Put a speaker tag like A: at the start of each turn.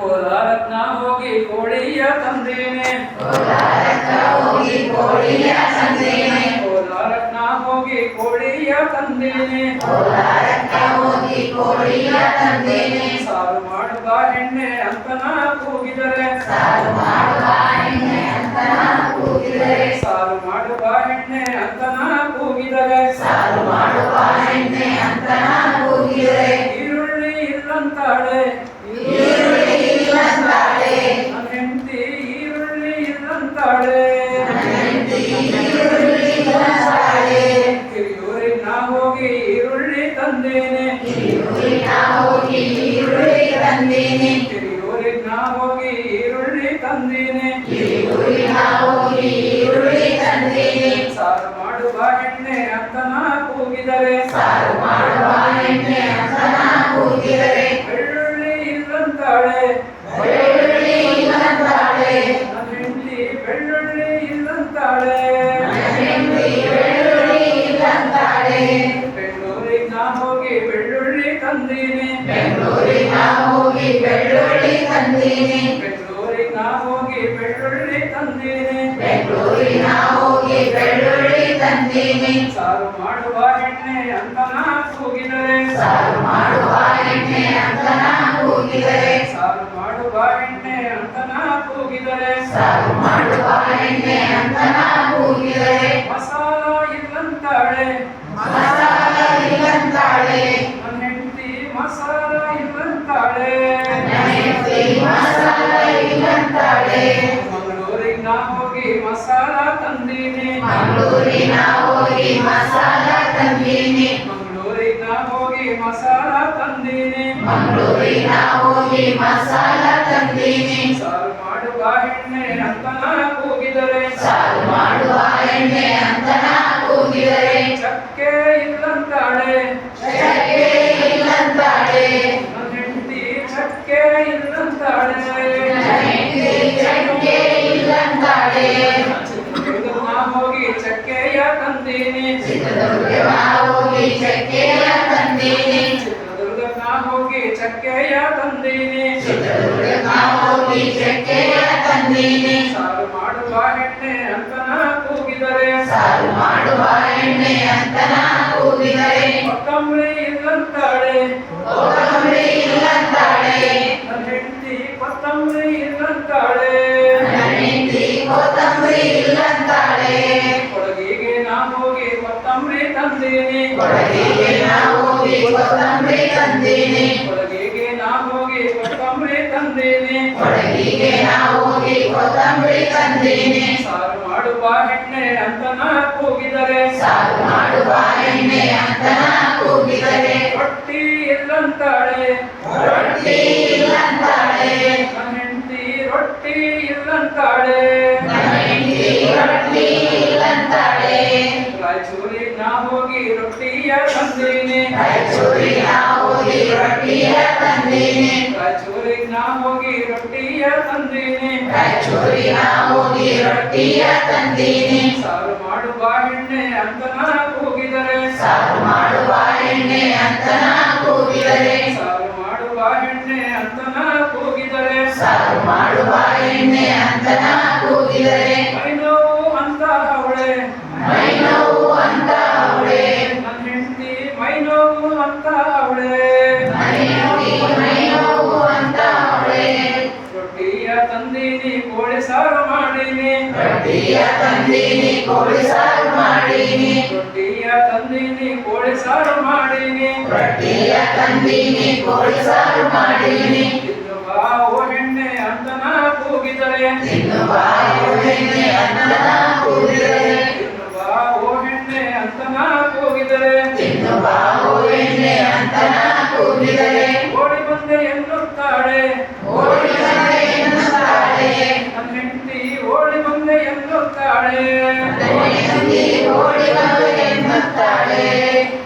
A: ಕೋಲಾರತ್ನ ಹೋಗಿ ಕೋಳಿಯ ತಂದೇನೆ
B: ಹೋಗಿ ಕೋಳಿಯ ತಂದೇನೆ
A: ಕೋಲಾರತ್ನ ಹೋಗಿ ಕೋಳಿಯ ತಂದೇನೆ
B: ಕೋಲಾರಕ್ಕೆ ಹೋಗಿ ಕೋಳಿಯ ತಂದೇನೆ
A: ಸಾರು ಮಾಡುವ ಹೆಣ್ಣೆ ಅಂತನ ಕೂಗಿದರೆ
B: ಸಾರು ಮಾಡುವ
A: ಹೋಗಿ ಈರುಳ್ಳಿ ತಂದೇನೆ ನಾ ಹೋಗಿ ಈರುಳ್ಳಿ ತಂದೇನೆ.
B: ಹೋಗಿ ಈರುಳ್ಳಿ ತಂದೇನೆ
A: ಸಾರು ಮಾಡುವ ಎಣ್ಣೆ ಅಂತನ ಕೂಗಿದರೆ.
B: ಸಾರು ಮಾಡುವ ಎಣ್ಣೆ ಅಂತ ಕೂಗಿದರೆ.
A: ಬೆಳ್ಳುಳ್ಳಿ ಇಲ್ಲಂತಾಳೆ. ಹೋಗಿ ಬೆಳ್ಳುಳ್ಳಿ ತಂದೀನಿ.
B: ಬೆಂಗಳೂರಿನ ಹೋಗಿ ಬೆಳ್ಳುಳ್ಳಿ ತಂದೀನಿ.
A: ಬೆಂಗಳೂರಿನ ಹೋಗಿ ಬೆಳ್ಳುಳ್ಳಿ ತಂದೀನಿ.
B: ಬೆಂಗಳೂರಿನ ಹೋಗಿ ಬೆಳ್ಳುಳ್ಳಿ ತಂದೀನಿ.
A: ಸಾರು ಮಾಡುವ ಎಣ್ಣೆ ಅಂತನ ಕೂಗಿದರೆ.
B: ಸಾರು ಮಾಡುವ ಎಣ್ಣೆ ಅಂತನ ಕೂಗಿದರೆ.
A: ಸಾರು ಮಾಡುವ ಎಣ್ಣೆ ಅಂತನ ಕೂಗಿದರೆ.
B: ಸಾರು ಮಾಡುವ ಎಣ್ಣೆ ಅಂತ ಮಂಗಳೂರಿನ ಹೋಗಿ ಮಸಾಲ ತಂದೀನಿ.
A: ಮಂಗಳೂರಿಗೆ ನಾ ಹೋಗಿ ಮಸಾಲ ತಂದೀನಿ.
B: ಮಂಗಳೂರಿನ ಹೋಗಿ ಮಸಾಲ ತಂದೀನಿ.
A: ಸಾರು ಮಾಡುವ ಹೆಣ್ಣೆ ತಂದೀನಿ
B: ಚಿತ್ರದುರ್ಗವ ಹೋಗಿ ಚಕ್ಕೆಯ ತಂದೇನೆ.
A: ಚಿತ್ರದುರ್ಗ ನಾ ಹೋಗಿ ಚಕ್ಕೆಯ ತಂದೇನೆ.
B: ಚಿತ್ರದುರ್ಗ ನಾ ಹೋಗಿ ಚಕ್ಕೆಯ ತಂದೇನೆ.
A: ಸಾರು ಮಾಡುವ ಹೆಣ್ಣೆ ಅಂತನ ಕೂಗಿದರೆ.
B: ಸಾರು ಮಾಡುವ ಹೆಣ್ಣೆ ಅಂತನ ಕೂಗಿದರೆ.
A: ಕೊತ್ತಂಬರಿ ಇಲ್ಲಂತಾಳೆ.
B: ಕೊತ್ತಂಬರಿ ಇಲ್ಲಂತಾಳೆ.
A: ನನ್ನ ಹೆಂಡತಿ ಕೊತ್ತಂಬರಿ ಇಲ್ಲಂತಾಳೆ. ತಂದೀನಿ
B: ಕೊಡಗಿಗೆ ನಾ ಹೋಗಿ ಕೊತ್ತಂಬರಿ ತಂದೀನಿ
A: ಕೊಡಗಿಗೆ ನಾ ಹೋಗಿ ಕೊತ್ತಂಬರಿ ತಂದೇನೆ.
B: ಕೊಡಗಿಗೆ ನಾ ಹೋಗಿ ಕೊತ್ತಂಬರಿ ತಂದೀನಿ
A: ಸಾರು ಮಾಡುವ ಹೆಣ್ಣೆ ನಾ ಕೂಗಿದರೆ.
B: ಸಾರು ಮಾಡುವ ಹೆಣ್ಣೆ ಅಂತ ನಾ ಕೂಗಿದರೆ
A: ರೊಟ್ಟಿ ಇಲ್ಲಂತಾಳೆ.
B: ರೊಟ್ಟಿ ಇಲ್ಲಂತಾಳೆ
A: ನನ್ನ ಹೆಂಡತಿ ರೊಟ್ಟಿ ಇಲ್ಲಂತಾಳೆ.
B: ನನ್ನ ಹೆಂಡತಿ ರೊಟ್ಟಿ
A: ರಾಯಚೂರಿಗೆ ನಾ ಹೋಗಿ ರೊಟ್ಟಿಯ ತಂದೀನಿ
B: ರಾಯಚೂರಿನ ಹೋಗಿ ರೊಟ್ಟಿಯ ತಂದೀನಿ
A: ರಾಯಚೂರಿಗೆ ನಾ ಹೋಗಿ ರೊಟ್ಟಿಯ ತಂದೀನಿ
B: ರಾಯಚೂರಿನ ಹೋಗಿ ರೊಟ್ಟಿಯ ತಂದೀನಿ
A: ಸಾರು ಮಾಡುವ ಹೆಣ್ಣೆ ಅಂತನ ರೊಟ್ಟಿಯ ತಂದೀನಿ ಕೋಳಿ ಸಾರು ಮಾಡೀನಿ.
B: ರೊಟ್ಟಿಯ ತಂದೀನಿ ಕೋಳಿ ಸಾರು ಮಾಡೀನಿ.
A: ರೊಟ್ಟಿಯ ತಂದೀನಿ ಕೋಳಿ ಸಾರು ಮಾಡೀನಿ. ತಿನ್ನು ಹೆಣ್ಣೆ ಅಂತನ ಕೂಗಿದರೆ.
B: ತಿನ್ನುವ
A: ಹೆಣ್ಣೆ
B: ಅಂತ ಕೂಗಿದರೆ. மத்தாளே.